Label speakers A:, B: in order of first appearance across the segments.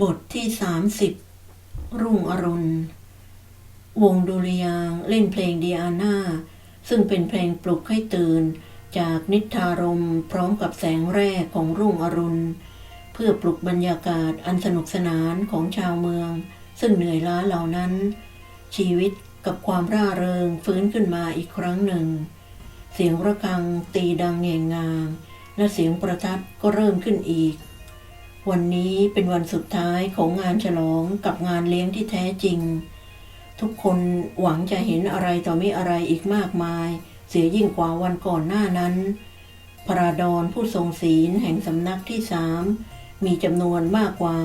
A: บทที่สามสิบรุ่งอรุณ วงดุริยางเล่นเพลงดีอาน่า ซึ่งเป็นเพลงปลุกให้ตื่น จากนิทารมพร้อมกับแสงแรกของรุ่งอรุณ เพื่อปลุกบรรยากาศอันสนุกสนานของชาวเมือง ซึ่งเหนื่อยล้าเหล่านั้น ชีวิตกับความร่าเริงฟื้นขึ้นมาอีกครั้งหนึ่ง เสียงระฆังตีดังเงงงามและเสียงประทัดก็เริ่มขึ้นอีก วันนี้เป็นวันสุดท้ายของงานฉลองกับงานเลี้ยงที่แท้จริง ทุกคนหวังจะเห็นอะไรต่อไม่อะไรอีกมากมาย เสียยิ่งกว่าวันก่อนหน้านั้น พระดอนผู้ทรงศีลแห่งสำนักที่สามมีจำนวนมากกว่า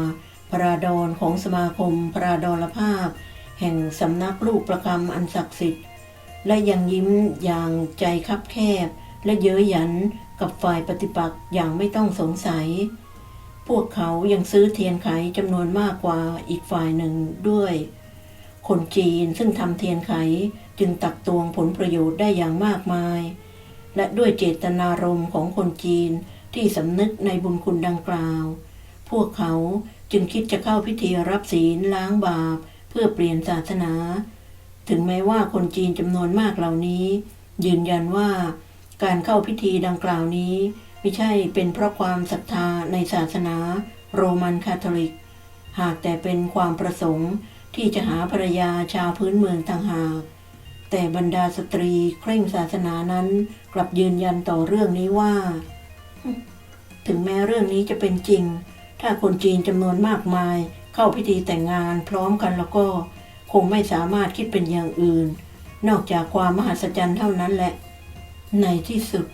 A: พระดอนของสมาคมพระราดรภาพ แห่งสำนักลูกประคำอันศักดิ์สิทธิ์ และยังยิ้มอย่างใจคับแคบ และเย้ยหยันกับฝ่ายปฏิปักษ์อย่างไม่ต้องสงสัย พวกเขายังซื้อเทียนไขจำนวนมากกว่าอีกฝ่ายหนึ่งด้วย คนจีนซึ่งทำเทียนไขจึงตักตวงผลประโยชน์ได้อย่างมากมาย และด้วยเจตนารมณ์ของคนจีนที่สำนึกในบุญคุณดังกล่าว พวกเขาจึงคิดจะเข้าพิธีรับศีลล้างบาป เพื่อเปลี่ยนศาสนา ถึงแม้ว่าคนจีนจำนวนมากเหล่านี้ ยืนยันว่าการเข้าพิธีดังกล่าวนี้ ไม่ใช่เป็นเพราะความศรัทธาในศาสนาโรมันคาทอลิก หากแต่เป็นความประสงค์ที่จะหาภรรยาชาวพื้นเมืองต่างหาก แต่บรรดาสตรีเคร่งศาสนานั้นกลับยืนยันต่อเรื่องนี้ว่า ถึงแม้เรื่องนี้จะเป็นจริง ถ้าคนจีนจำนวนมากมายเข้าพิธีแต่งงานพร้อมกันแล้วก็คงไม่สามารถคิดเป็นอย่างอื่น นอกจากความมหัศจรรย์เท่านั้นแหละ ในที่สุด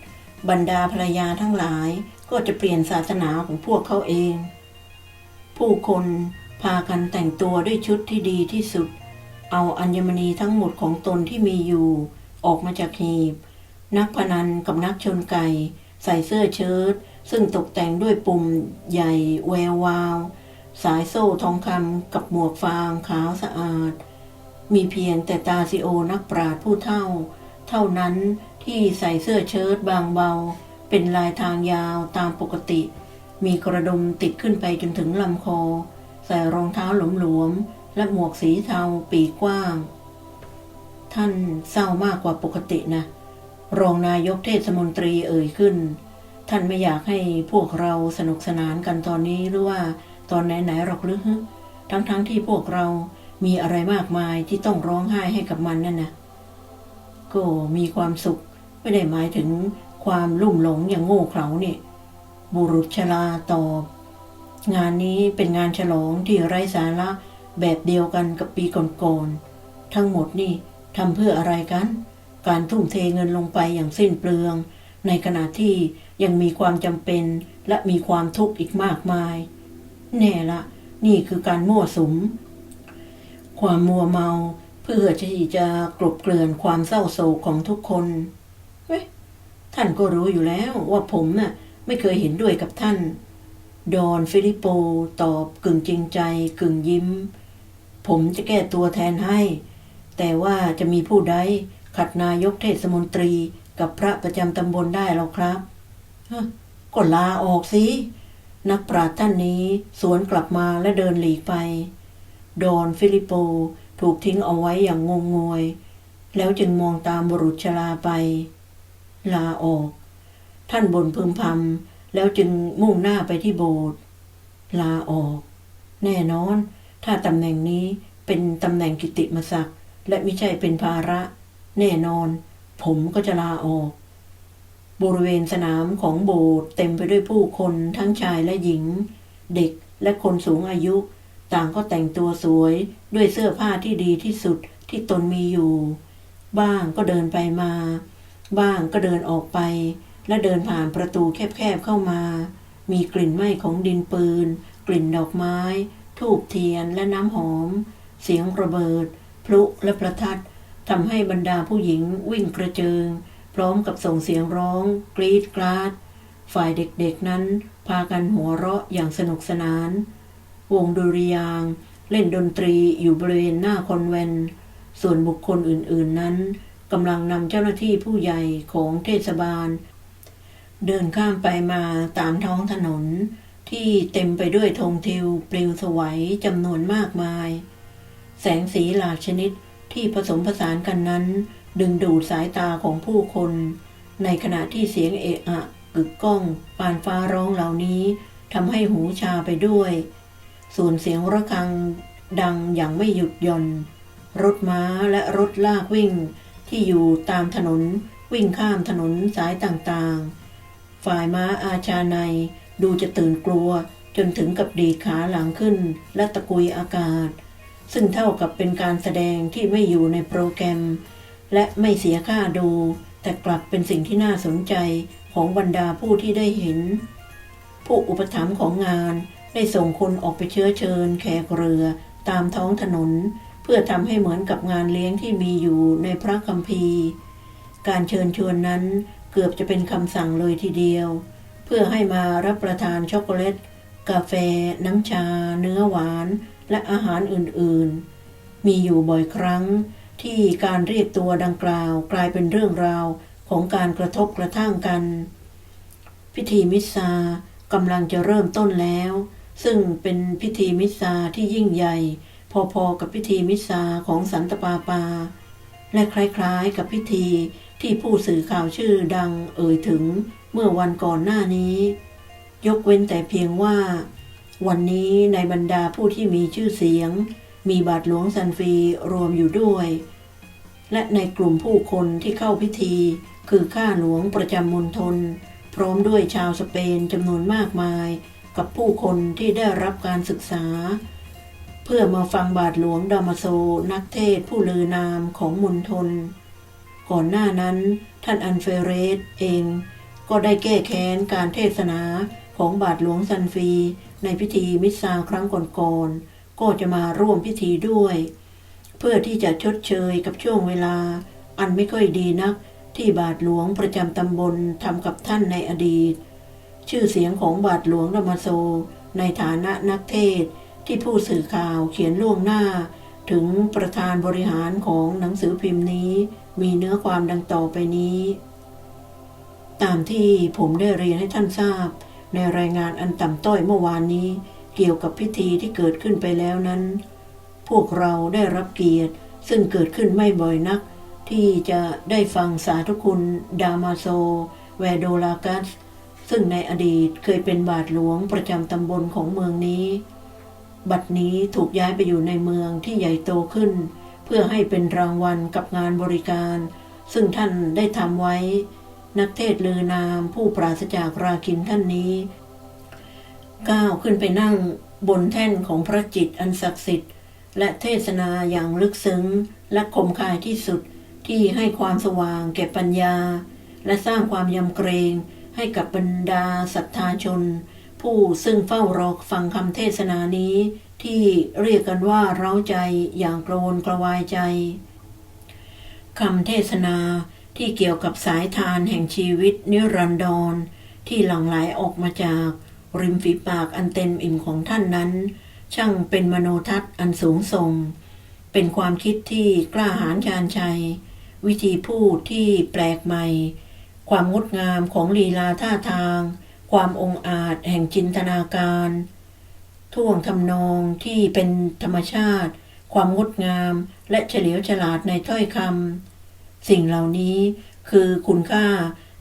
A: บรรดาภรรยาทั้งหลายก็จะเปลี่ยนศาสนาของพวกเขาเอง ผู้คนพากันแต่งตัวด้วยชุดที่ดีที่สุด เอาอัญมณีทั้งหมดของตนที่มีอยู่ ออกมาจากหีบ นักพนันกับนักชนไก่ ใส่เสื้อเชิ้ตซึ่งตกแต่งด้วยปุ่มใหญ่แวววาว สายโซ่ทองคำกับหมวกฟางขาวสะอาด มีเพียงแต่ตาซิโอนักปราดผู้เท่า เท่านั้น ที่ใส่เสื้อเชิ้ตบางเบา เป็นลายทางยาวตามปกติ มีกระดุมติดขึ้นไปจนถึงลำคอ ใส่รองเท้าหลวมๆและหมวกสีเทาปีกกว้าง ท่านเศร้ามากกว่าปกตินะ รองนายกเทศมนตรีเอ่ยขึ้น ท่านไม่อยากให้พวกเราสนุกสนานกันตอนนี้หรือว่าตอนไหนๆหรอกหรือทั้งๆทที่พวกเรามีอะไรมากมายที่ต้องร้องไห้ให้กับมันนั่นนะก็มีความสุข ไม่ได้หมายถึงความลุ่มหลงอย่างโง่เขลาเนี่ยบุรุษชราตอบ งานนี้เป็นงานฉลองที่ไร้สาระแบบเดียวกันกับปีก่อนๆทั้งหมดนี่ทำเพื่ออะไรกัน การทุ่มเทเงินลงไปอย่างสิ้นเปลือง ในขณะที่ยังมีความจำเป็นและมีความทุกข์อีกมากมาย แน่ละ นี่คือการมั่วสุม ความมัวเมาเพื่อที่จะกลบเกลื่อนความเศร้าโศกของทุกคน เฮ้ยท่านก็รู้อยู่แล้วว่าผมน่ะไม่เคยเห็นด้วยกับท่าน ดอนฟิลิปโปตอบกึ่งจริงใจกึ่งยิ้ม ผมจะแก้ตัวแทนให้ แต่ว่าจะมีผู้ใดขัดนายกเทศมนตรีกับพระประจำตำบลได้หรอครับก็ลาออกสิ นักปราชญ์ท่านนี้สวนกลับมาและเดินหลีกไป ดอนฟิลิปโปถูกทิ้งเอาไว้อย่างงงงวย แล้วจึงมองตามบุรุษชราไป ลาออก ท่านบ่นพึมพำแล้วจึงมุ่งหน้าไปที่โบสถ์ลาออก แน่นอน ถ้าตำแหน่งนี้เป็นตำแหน่งกิตติมศักดิ์และไม่ใช่เป็นภาระ แน่นอน ผมก็จะลาออก บริเวณสนามของโบสถ์เต็มไปด้วยผู้คนทั้งชายและหญิง เด็กและคนสูงอายุ ต่างก็แต่งตัวสวยด้วยเสื้อผ้าที่ดีที่สุดที่ตนมีอยู่ บ้างก็เดินไปมา บ้างก็เดินออกไป และเดินผ่านประตูแคบๆเข้ามา มีกลิ่นไหม้ของดินปืน กลิ่นดอกไม้ ทูบเทียนและน้ำหอม เสียงระเบิด พลุและประทัดทำให้บรรดาผู้หญิงวิ่งกระเจิง พร้อมกับส่งเสียงร้อง กรีดกราด ฝ่ายเด็กๆนั้น พากันหัวเราะอย่างสนุกสนาน วงดุริยางเล่นดนตรีอยู่บริเวณหน้าคอนแวนส่วนบุคคลอื่นๆนั้น กำลังนำเจ้าหน้าที่ผู้ใหญ่ของเทศบาล เดินข้ามไปมาตามท้องถนน ที่เต็มไปด้วยธงทิวปลิวสวัยจำนวนมากมาย แสงสีหลากชนิดที่ผสมผสานกันนั้น ดึงดูดสายตาของผู้คน ในขณะที่เสียงเอะอะกึกก้องปานฟ้าร้องเหล่านี้ทำให้หูชาไปด้วย ส่วนเสียงระฆังดังอย่างไม่หยุดหย่อน รถม้าและรถลากวิ่ง ที่อยู่ตามถนนวิ่งข้ามถนนสายต่างๆ ฝ่ายม้าอาชาในดูจะตื่นกลัวจนถึงกับดีขาหลังขึ้นและตะกุยอากาศ ซึ่งเท่ากับเป็นการแสดงที่ไม่อยู่ในโปรแกรม และไม่เสียค่าดู แต่กลับเป็นสิ่งที่น่าสนใจของบรรดาผู้ที่ได้เห็น ผู้อุปถัมภ์ของงานได้ส่งคนออกไปเชื้อเชิญแขกเรือตามท้องถนน เพื่อทำให้เหมือนกับงานเลี้ยงที่มีอยู่ในพระคัมภีร์ การเชิญชวนนั้นเกือบจะเป็นคำสั่งเลยทีเดียว เพื่อให้มารับประทานช็อกโกแลต กาแฟ น้ำชา เนื้อหวาน และอาหารอื่นๆ มีอยู่บ่อยครั้งที่การเรียกตัวดังกล่าวกลายเป็นเรื่องราวของการกระทบกระทั่งกัน พิธีมิสซากำลังจะเริ่มต้นแล้ว ซึ่งเป็นพิธีมิสซาที่ยิ่งใหญ่ พอๆกับพิธีมิสซาของสันตปาปา และคล้ายๆกับพิธีที่ผู้สื่อข่าวชื่อดังเอ่ยถึงเมื่อวันก่อนหน้านี้ ยกเว้นแต่เพียงว่า วันนี้ในบรรดาผู้ที่มีชื่อเสียง มีบาทหลวงซันฟีรวมอยู่ด้วย และในกลุ่มผู้คนที่เข้าพิธี คือข้าหลวงประจำมณฑลพร้อมด้วยชาวสเปนจำนวนมากมาย กับผู้คนที่ได้รับการศึกษา เพื่อมาฟังบาทหลวงดามาโซนักเทศผู้ลือนามของมณฑลก่อนหน้านั้นท่านอันเฟเรสเอง ก็ได้แก้แค้นการเทศนาของบาทหลวงซันฟี ในพิธีมิสซาครั้งก่อนๆก็จะมาร่วมพิธีด้วย เพื่อที่จะชดเชยกับช่วงเวลา อันไม่ค่อยดีนักที่บาทหลวงประจำตำบลทำกับท่านในอดีต ชื่อเสียงของบาทหลวงดามาโซ ในฐานะนักเทศ ที่ผู้สื่อข่าวเขียนล่วงหน้า ถึงประธานบริหารของหนังสือพิมพ์นี้ มีเนื้อความดังต่อไปนี้ ตามที่ผมได้เรียนให้ท่านทราบ ในรายงานอันต่ำต้อยเมื่อวานนี้ เกี่ยวกับพิธีที่เกิดขึ้นไปแล้วนั้น พวกเราได้รับเกียรติ ซึ่งเกิดขึ้นไม่บ่อยนัก ที่จะได้ฟังสาธุคุณ ดามาโซ แวโดลากัสซึ่งในอดีตเคยเป็นบาทหลวงประจำตำบลของเมืองนี้ บัดนี้ถูกย้ายไปอยู่ในเมืองที่ใหญ่โตขึ้น เพื่อให้เป็นรางวัลกับงานบริการ ซึ่งท่านได้ทำไว้ นักเทศลือนามผู้ปราศจากราคินท่านนี้ ก้าวขึ้นไปนั่งบนแท่นของพระจิตอันศักดิ์สิทธิ์ และเทศนาอย่างลึกซึ้งและคมคายที่สุดที่ให้ความสว่างแก่ปัญญา และสร้างความยำเกรงให้กับบรรดาศรัทธาชน ผู้ซึ่งเฝ้ารอฟังคำเทศนานี้ ที่เรียกกันว่าเร้าใจอย่างกระวนกระวายใจคำเทศนาที่เกี่ยวกับสายทานแห่งชีวิตนิรันดรที่หลั่งไหลออกมาจากริมฝีปากอันเต็มอิ่มของท่านนั้น ช่างเป็นมโนทัศน์อันสูงส่ง เป็นความคิดที่กล้าหาญชาญชัย วิธีพูดที่แปลกใหม่ ความงดงามของลีลาท่าทาง ความองอาจแห่งจินตนาการ ท่วงทำนองที่เป็นธรรมชาติ ความงดงาม และเฉลียวฉลาดในถ้อยคำสิ่งเหล่านี้คือคุณค่า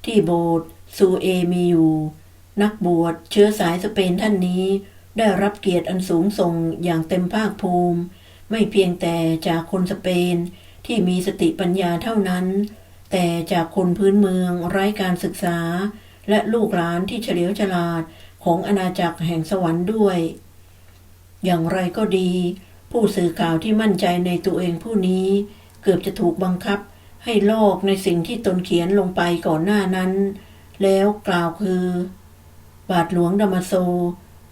A: ที่โบสถ์ซูเอมีอยู่ นักบวชเชื้อสายสเปนท่านนี้ ได้รับเกียรติอันสูงส่งอย่างเต็มภาคภูมิ ไม่เพียงแต่จากคนสเปนที่มีสติปัญญาเท่านั้น แต่จากคนพื้นเมืองไร้การศึกษา และลูกหลานที่เฉลียวฉลาดของอาณาจักรแห่งสวรรค์ด้วย อย่างไรก็ดี ผู้สื่อข่าวที่มั่นใจในตัวเองผู้นี้ เกือบจะถูกบังคับให้ลอกในสิ่งที่ตนเขียนลงไปก่อนหน้านั้น แล้วกล่าวคือ บาทหลวงดามาโซ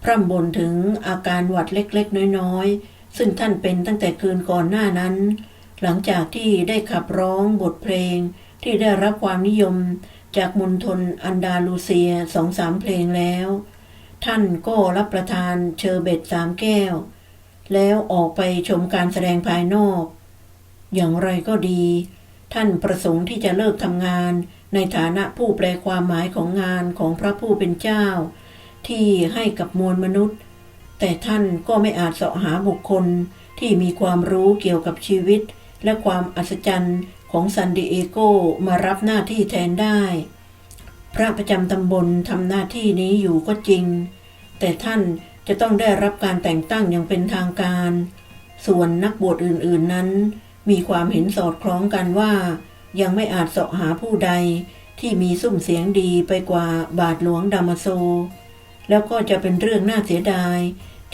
A: พร่ำบ่นถึงอาการหวัดเล็กๆ น้อยๆ ซึ่งท่านเป็นตั้งแต่คืนก่อนหน้านั้น หลังจากที่ได้ขับร้องบทเพลงที่ได้รับความนิยม จากมณฑลอันดาลูเซียสองสามเพลงแล้ว ท่านก็รับประทานเชอร์เบตสามแก้ว แล้วออกไปชมการแสดงภายนอก อย่างไรก็ดี ท่านประสงค์ที่จะเลิกทำงานในฐานะผู้แปลความหมายของงานของพระผู้เป็นเจ้า ที่ให้กับมวลมนุษย์ แต่ท่านก็ไม่อาจเสาะหาบุคคลที่มีความรู้เกี่ยวกับชีวิต และความอัศจรรย์ ของซันดิเอโกมารับหน้าที่แทนได้ พระประจำตำบลทำหน้าที่นี้อยู่ก็จริง แต่ท่านจะต้องได้รับการแต่งตั้งอย่างเป็นทางการ ส่วนนักบวชอื่นๆนั้น มีความเห็นสอดคล้องกันว่า ยังไม่อาจเสาะหาผู้ใดที่มีสุ่มเสียงดีไปกว่าบาทหลวงดามาโซ แล้วก็จะเป็นเรื่องน่าเสียดาย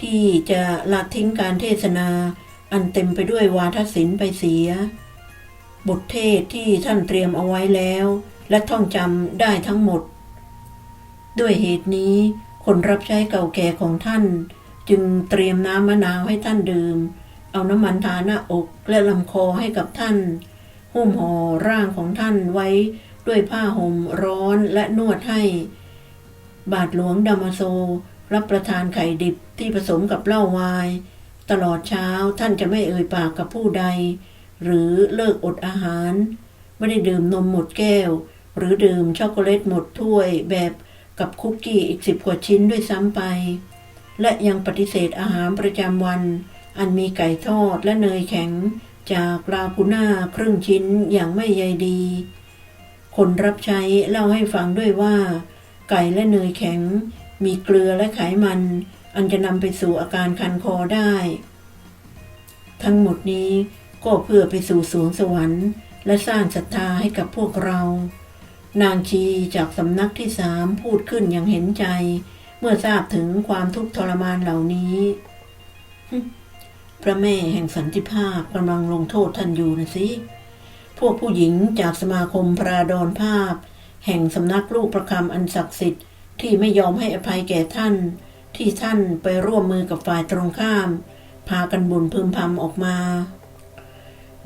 A: ที่จะละทิ้งการเทศนา อันเต็มไปด้วยวาทศิลป์ไปเสีย บทเทศที่ท่านเตรียมเอาไว้แล้ว และท่องจำได้ทั้งหมด ด้วยเหตุนี้คนรับใช้เก่าแก่ของท่าน จึงเตรียมน้ำมะนาวให้ท่านดื่ม เอาน้ำมันทาหน้าอกและลำคอให้กับท่านหุ้มห่อร่างของท่านไว้ด้วยผ้าห่มร้อนและนวดให้ บาทหลวงดามาโซ รับประทานไข่ดิบที่ผสมกับเหล้าวาย ตลอดเช้าท่านจะไม่เอ่ยปากกับผู้ใด หรือเลิกอดอาหาร ไม่ได้ดื่มนมหมดแก้ว หรือดื่มช็อกโกแลตหมดถ้วยแบบกับคุกกี้อีกสิบกว่าชิ้นด้วยซ้ำไป และยังปฏิเสธอาหารประจำวัน อันมีไก่ทอดและเนยแข็ง จากลากูน่าครึ่งชิ้นอย่างไม่ใยดี คนรับใช้เล่าให้ฟังด้วยว่า ไก่และเนยแข็ง มีเกลือและไขมัน อันจะนำไปสู่อาการคันคอได้ ทั้งหมดนี้ ก็เพื่อไปสู่สวงสวรรค์ และสร้างศรัทธาให้กับพวกเรา นางชีจากสำนักที่สามพูดขึ้นอย่างเห็นใจ เมื่อทราบถึงความทุกข์ทรมานเหล่านี้ พระแม่แห่งสันติภาพกำลังลงโทษท่านอยู่นะสิ พวกผู้หญิงจากสมาคมพระดอนภาพ แห่งสำนักลูกประคำอันศักดิ์สิทธิ์ที่ไม่ยอมให้อภัยแก่ท่าน ที่ท่านไปร่วมมือกับฝ่ายตรงข้าม พากันบุญพึมพำออกมา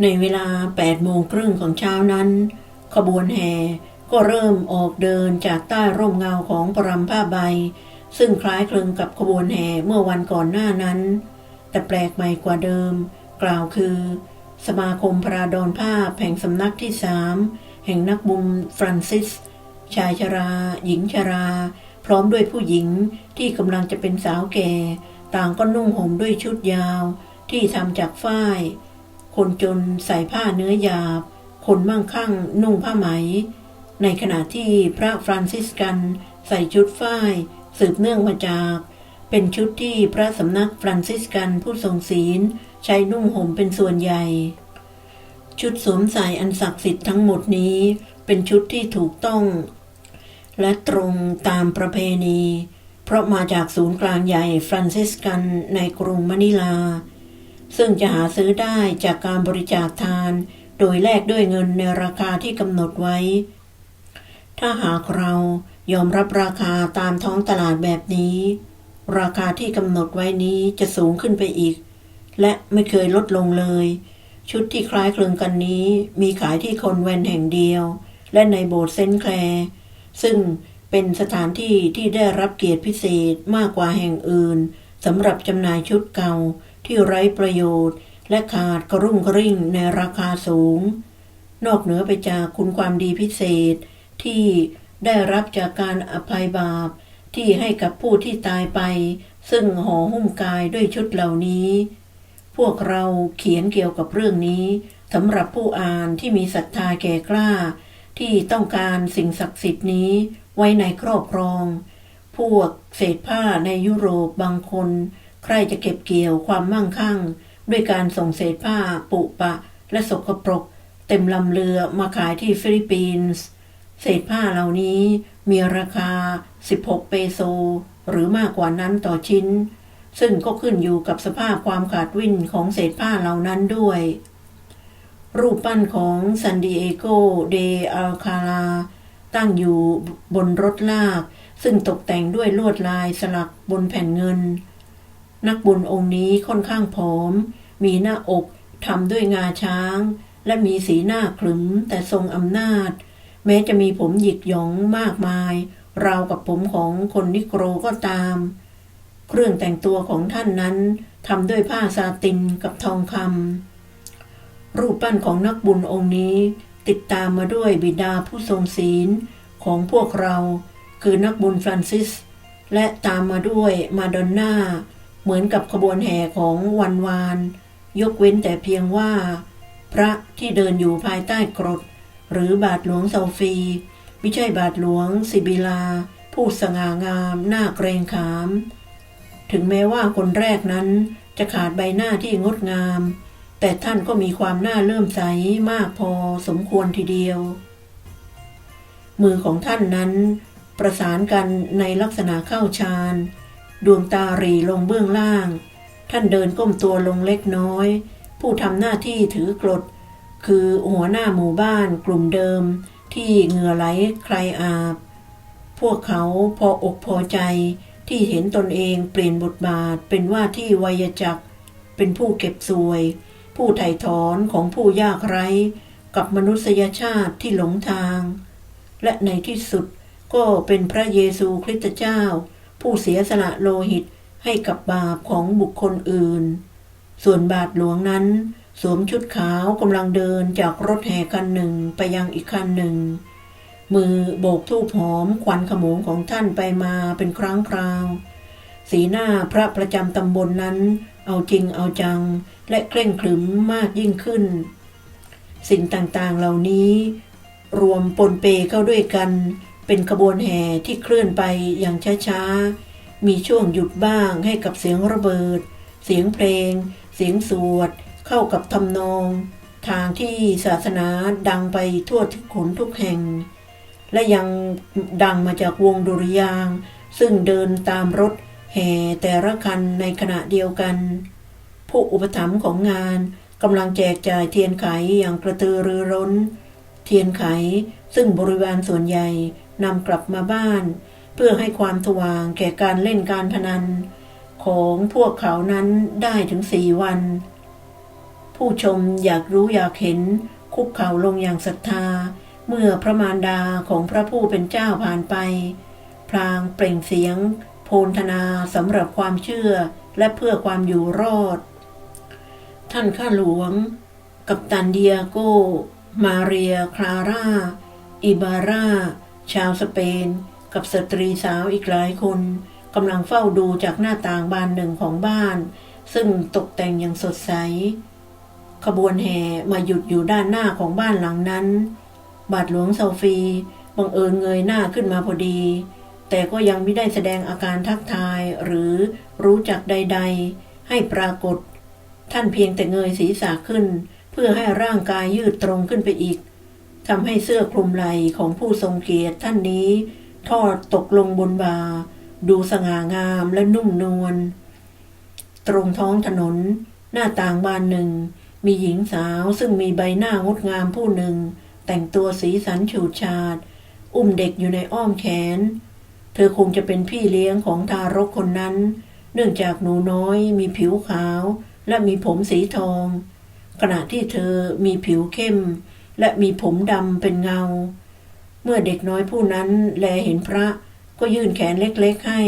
A: ในเวลา8โมงครึ่งของเช้านั้น ขบวนแห่ก็เริ่มออกเดินจากใต้ร่มเงาของปรำผ้าใบ ซึ่งคล้ายคลึงกับขบวนแห่เมื่อวันก่อนหน้านั้น แต่แปลกใหม่กว่าเดิม กล่าวคือ สมาคมพระดอนภาพแห่งสำนักที่สามแห่งนักบุญฟรานซิส ชายชรา หญิงชรา พร้อมด้วยผู้หญิงที่กำลังจะเป็นสาวแก่ ต่างก็นุ่งห่มด้วยชุดยาว ที่ทำจากฝ้าย คนจนใส่ผ้าเนื้อหยาบ คนมั่งคั่งนุ่งผ้าไหม ในขณะที่พระฟรานซิสกันใส่ชุดฝ้ายสืบเนื่องมาจาก เป็นชุดที่พระสำนักฟรานซิสกันผู้ทรงศีลใช้นุ่งห่มเป็นส่วนใหญ่ ชุดสวมใส่อันศักดิ์สิทธิ์ทั้งหมดนี้ เป็นชุดที่ถูกต้อง และตรงตามประเพณี เพราะมาจากศูนย์กลางใหญ่ฟรานซิสกันในกรุงมะนิลา ซึ่งจะหาซื้อได้จากการบริจาคทาน โดยแลกด้วยเงินในราคาที่กำหนดไว้ ถ้าหากเรายอมรับราคาตามท้องตลาดแบบนี้ ราคาที่กำหนดไว้นี้จะสูงขึ้นไปอีก และไม่เคยลดลงเลย ชุดที่คล้ายคลึงกันนี้มีขายที่คอนแวนต์แห่งเดียว และในโบสถ์เซนต์แคลร์ซึ่งเป็นสถานที่ที่ได้รับเกียรติพิเศษมากกว่าแห่งอื่นสำหรับจำหน่ายชุดเก่า ที่ไร้ประโยชน์ และขาดกระรุ่งกระริ่งในราคาสูง นอกเหนือไปจากคุณความดีพิเศษ ที่ได้รับจากการอภัยบาปที่ให้กับผู้ที่ตายไป ซึ่งห่อหุ้มกายด้วยชุดเหล่านี้ พวกเราเขียนเกี่ยวกับเรื่องนี้สำหรับผู้อ่านที่มีศรัทธาแก่กล้า ที่ต้องการสิ่งศักดิ์สิทธิ์นี้ไว้ในครอบครอง พวกเศษผ้าในยุโรปบางคน ใครจะเก็บเกี่ยวความมั่งคั่ง ด้วยการส่งเศษผ้า ปุปะ และสกปรก เต็มลำเรือมาขายที่ฟิลิปปินส์เศษผ้าเหล่านี้มีราคา 16 เปโซ หรือมากกว่านั้นต่อชิ้น ซึ่งก็ขึ้นอยู่กับสภาพความขาดวินของเศษผ้าเหล่านั้นด้วย รูปปั้นของซันดิเอโกเดอัลคาลาตั้งอยู่บนรถลาก ซึ่งตกแต่งด้วยลวดลายสลักบนแผ่นเงิน นักบุญองค์นี้ค่อนข้างผอม มีหน้าอกทำด้วยงาช้าง และมีสีหน้าขรึมแต่ทรงอำนาจ แม้จะมีผมหยิกหยองมากมาย ราวกับผมของคนนิโกรก็ตาม เครื่องแต่งตัวของท่านนั้นทำด้วยผ้าซาตินกับทองคำรูปปั้นของนักบุญองค์นี้ ติดตามมาด้วยบิดาผู้ทรงศีลของพวกเราคือนักบุญฟรานซิส และตามมาด้วยมาดอนน่า เหมือนกับขบวนแห่ของวันวาน ยกเว้นแต่เพียงว่า พระที่เดินอยู่ภายใต้กรด หรือบาทหลวงเซาฟีไม่ใช่บาทหลวงสิบิลา ผู้สง่างามหน่าเกรงขาม ถึงแม้ว่าคนแรกนั้นจะขาดใบหน้าที่งดงาม แต่ท่านก็มีความน่าเลื่อมใสมากพอสมควรทีเดียว มือของท่านนั้น ประสานกันในลักษณะเข้าฌาน ดวงตาหรีลงเบื้องล่าง ท่านเดินก้มตัวลงเล็กน้อย ผู้ทำหน้าที่ถือกรด คือหัวหน้าหมู่บ้านกลุ่มเดิม ที่เหงื่อไหลใครอาบ พวกเขาพออกพอใจที่เห็นตนเองเปลี่ยนบทบาทเป็นว่าที่ไวยจักรเป็นผู้เก็บสวย ผู้ไถ่ถอนของผู้ยากไร้ กับมนุษยชาติที่หลงทาง และในที่สุดก็เป็นพระเยซูคริสต์เจ้า ผู้เสียสละโลหิตให้กับบาปของบุคคลอื่น ส่วนบาทหลวงนั้น สวมชุดขาวกำลังเดินจากรถแห่คันหนึ่งไปยังอีกคันหนึ่ง มือโบกทูบหอมควันขโมงของท่านไปมาเป็นครั้งคราว สีหน้าพระประจำตำบลนนั้น เอาจริงเอาจังและเคร่งขรึมมากยิ่งขึ้น สิ่งต่างๆเหล่านี้ รวมปนเปเข้าด้วยกัน เป็นขบวนแห่ที่เคลื่อนไปอย่างช้าๆ มีช่วงหยุดบ้างให้กับเสียงระเบิด เสียงเพลง เสียงสวด เข้ากับทำนอง ทางที่ศาสนาดังไปทั่วทุกขนทุกแห่ง และยังดังมาจากวงดุริยาง ซึ่งเดินตามรถแห่แต่ละคันในขณะเดียวกัน ผู้อุปถัมภ์ของงานกำลังแจกจ่ายเทียนไขอย่างกระตือรือร้น เทียนไขซึ่งบริวารส่วนใหญ่ นำกลับมาบ้าน เพื่อให้ความสว่างแก่การเล่นการพนัน ของพวกเขานั้นได้ถึงสี่วัน ผู้ชมอยากรู้อยากเห็นคุกเข่าลงอย่างศรัทธา เมื่อพระมารดาของพระผู้เป็นเจ้าผ่านไป พลางเปล่งเสียง โพลธนาสำหรับความเชื่อและเพื่อความอยู่รอด ท่านข้าหลวง กับตันเดียโก มาเรีย คลาร่า อิบาร่า ชาวสเปน กับสตรีสาวอีกหลายคนกำลังเฝ้าดูจากหน้าต่างบานหนึ่งของบ้าน ซึ่งตกแต่งอย่างสดใส ขบวนแห่มาหยุดอยู่ด้านหน้าของบ้านหลังนั้น บาทหลวงโซฟีบังเอิญเงยหน้าขึ้นมาพอดี แต่ก็ยังไม่ได้แสดงอาการทักทายหรือรู้จักใด ๆ ให้ปรากฏ ท่านเพียงแต่เงยศีรษะขึ้น เพื่อให้ร่างกายยืดตรงขึ้นไปอีก ทำให้เสื้อคลุมไหล่ของผู้ทรงเกียรติท่านนี้ ทอดตกลงบนบา ดูสง่างามและนุ่มนวลตรงท้องถนน หน้าต่างบานหนึ่ง มีหญิงสาวซึ่งมีใบหน้างดงามผู้หนึ่ง แต่งตัวสีสันฉูดฉาด อุ้มเด็กอยู่ในอ้อมแขน เธอคงจะเป็นพี่เลี้ยงของทารกคนนั้น เนื่องจากหนูน้อยมีผิวขาว และมีผมสีทอง ขณะที่เธอมีผิวเข้ม และมีผมดำเป็นเงา เมื่อเด็กน้อยผู้นั้นแลเห็นพระก็ยื่นแขนเล็กๆให้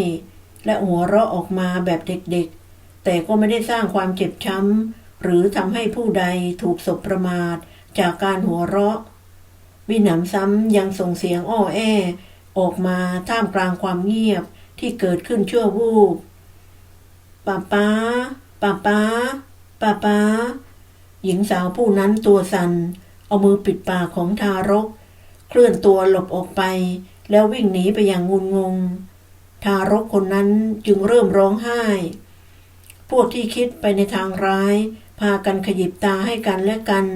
A: และหัวเราะออกมาแบบเด็กๆ แต่ก็ไม่ได้สร้างความเจ็บช้ำ หรือทำให้ผู้ใดถูกสบประมาทจากการหัวเราะวิหนำซ้ำยังส่งเสียงอ้อแอ ออกมาท่ามกลางความเงียบที่เกิดขึ้นชั่ววูบป้าป้าป้าป้าป้าป้าหญิงสาวผู้นั้นตัวสัน่น เอามือปิดปากของทารก เคลื่อนตัวหลบออกไป แล้ววิ่งหนีไปอย่างงุนงง ทารกคนนั้นจึงเริ่มร้องไห้ พวกที่คิดไปในทางร้าย พากันขยิบตาให้กันและกัน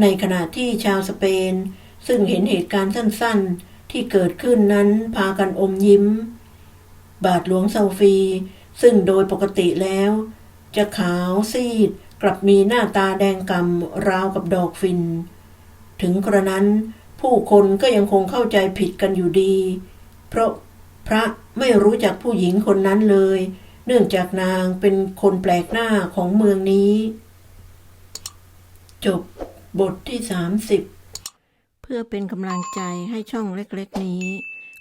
A: ในขณะที่ชาวสเปน ซึ่งเห็นเหตุการณ์สั้นๆ ที่เกิดขึ้นนั้นพากันอมยิ้ม บาทหลวงเซาฟี ซึ่งโดยปกติแล้ว จะขาวซีดกลับมีหน้าตาแดงกำราวกับดอกฟิน ถึงกระนั้นผู้คนก็ยังคงเข้าใจผิดกันอยู่ดี เพราะพระไม่รู้จักผู้หญิงคนนั้นเลย เนื่องจากนางเป็นคนแปลกหน้าของเมืองนี้ จบบทที่ 30 เพื่อเป็นกำลังใจให้ช่องเล็กๆนี้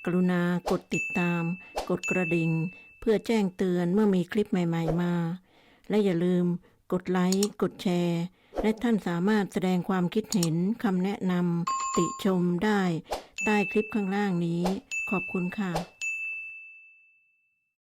A: กรุณากดติดตาม กดกระดิ่ง เพื่อแจ้งเตือนเมื่อมีคลิปใหม่ ๆ มา และอย่าลืมกดไลค์ กดแชร์ และท่านสามารถแสดงความคิดเห็นคำแนะนำติชมได้ ใต้คลิปข้างล่างนี้ ขอบคุณค่ะ